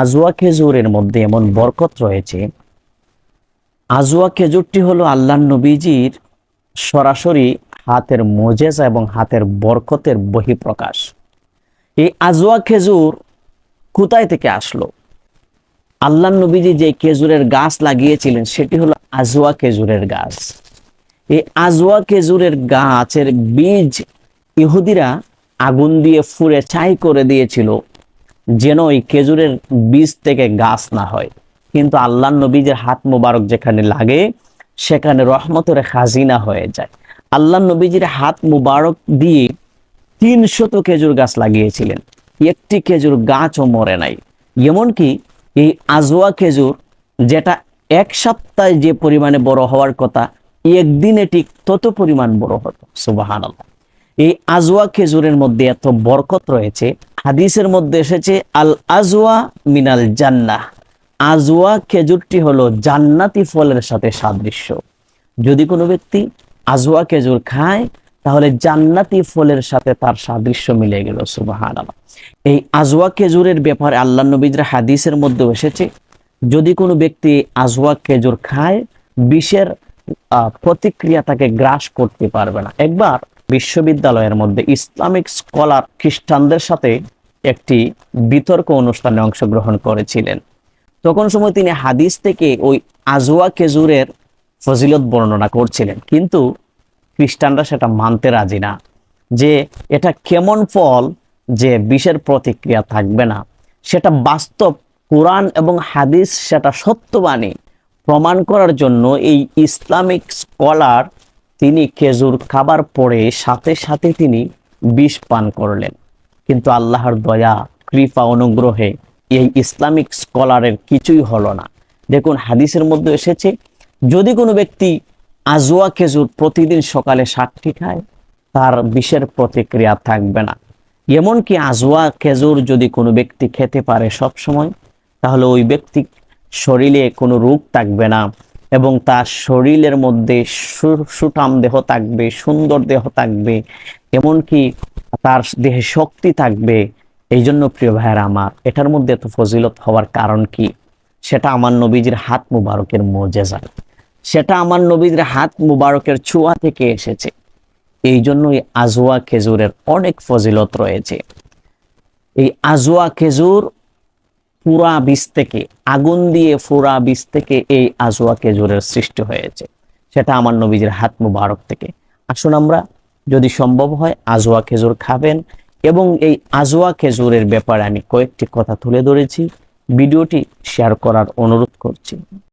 Ajwa খেজুরের মধ্যে এমন বরকত রয়েছে। আজওয়া খেজুরটি হলো আল্লাহ নবীজির সরাসরি হাতের মোজেজা এবং হাতের বরকতের বহিঃপ্রকাশ। এই আজওয়া খেজুর কোথায় থেকে আসলো? আল্লাহ নবীজি যে খেজুরের গাছ লাগিয়েছিলেন, সেটি হলো আজওয়া খেজুরের গাছ। এই আজওয়া খেজুরের গাছের বীজ ইহুদিরা আগুন দিয়ে ফুড়ে ছাই করে দিয়েছিল। যেন ওই খেজুরের বীজ থেকে গাছ না হয়। কিন্তু আল্লাহ নবীজের হাত মোবারক যেখানে লাগে, সেখানে রহমতের খাজিনা হয়ে যায়। আল্লাহ নবীজির হাত মুবারক দিয়ে তিনশত খেজুর গাছ লাগিয়েছিলেন। একটি খেজুর গাছও মরে নাই। এমনকি এই আজওয়া খেজুর, যেটা এক সপ্তাহে যে পরিমাণে বড় হওয়ার কথা, একদিনে ঠিক তত পরিমাণ বড় হতো। সুবাহান এই আজওয়া খেজুরের মধ্যে এত বরকত রয়েছে হাদিসের মধ্যে এসেছে, আল আজওয়া মিনাল জান্নাহ। আজওয়া খেজুরটি হলো জান্নাতি ফলের সাথে সাদৃশ্য। যদি কোনো ব্যক্তি আজওয়া খেজুর খায়, তাহলে জান্নাতি ফলের সাথে তার সাদৃশ্য মিলে গেল সুবাহান এই আজওয়া খেজুরের ব্যাপারে আল্লাহ নবীজের হাদিসের মধ্যে এসেছে, যদি কোনো ব্যক্তি আজওয়া খেজুর খায়, বিষের প্রতিক্রিয়া তাকে গ্রাস করতে পারবে না। একবার বিশ্ববিদ্যালয়ের মধ্যে ইসলামিক স্কলার খ্রিস্টানদের সাথে একটি বিতর্ক অনুষ্ঠানে অংশগ্রহণ করেছিলেন। তখন সময় তিনি হাদিস থেকে ওই আজওয়া খেজুরের ফজিলত বর্ণনা করছিলেন। কিন্তু খ্রিস্টানরা সেটা মানতে রাজি না যে এটা কেমন ফল যে বিষের প্রতিক্রিয়া থাকবে না। সেটা বাস্তব কোরআন এবং হাদিস সেটা সত্যবাণী প্রমাণ করার জন্য এই ইসলামিক স্কলার তিনি খেজুর খাবার পরে সাথে সাথে তিনি বিষ পান করলেন। কিন্তু আল্লাহর দয়া, কৃপা, অনুগ্রহে এই ইসলামিক স্কলারের কিছুই হলো না। দেখুন, হাদিসের মধ্যে এসেছে, যদি কোনো ব্যক্তি আজওয়া খেজুর প্রতিদিন সকালে সাতটি খায়, তার বিষের প্রতিক্রিয়া থাকবে না। এমনকি আজওয়া খেজুর যদি কোনো ব্যক্তি খেতে পারে সব সময় তাহলে ওই ব্যক্তি শরীরে কোনো রোগ থাকবে না এবং তার শরীরের মধ্যে সু- সুঠাম দেহ থাকবে, সুন্দর দেহ থাকবে। এমনকি তার দেহে শক্তি থাকবে। এই জন্য প্রিয় ভাইয়েরা আমার, এটার মধ্যে এত ফজিলত হওয়ার কারণ কি? সেটা আমার নবীজির হাত মুবারকের মোজেজা। সেটা আমার নবীজির হাত মুবারকের ছোঁয়া থেকে এসেছে। এই জন্যই আজওয়া খেজুরের অনেক ফজিলত রয়েছে। এই আজওয়া খেজুর পুরা বীজ থেকে, আগুন দিয়ে ফুরা বীজ থেকে এই আজওয়া খেজুরের সৃষ্টি হয়েছে। সেটা আমার নবীজির হাত মুবারক থেকে। আসুন আমরা যদি সম্ভব হয়, আজোয়া খেজুর খাবেন। এবং এই আজোয়া খেজুরের ব্যাপারে আমি কয়েকটি কথা তুলে ধরেছি। ভিডিওটি শেয়ার করার অনুরোধ করছি।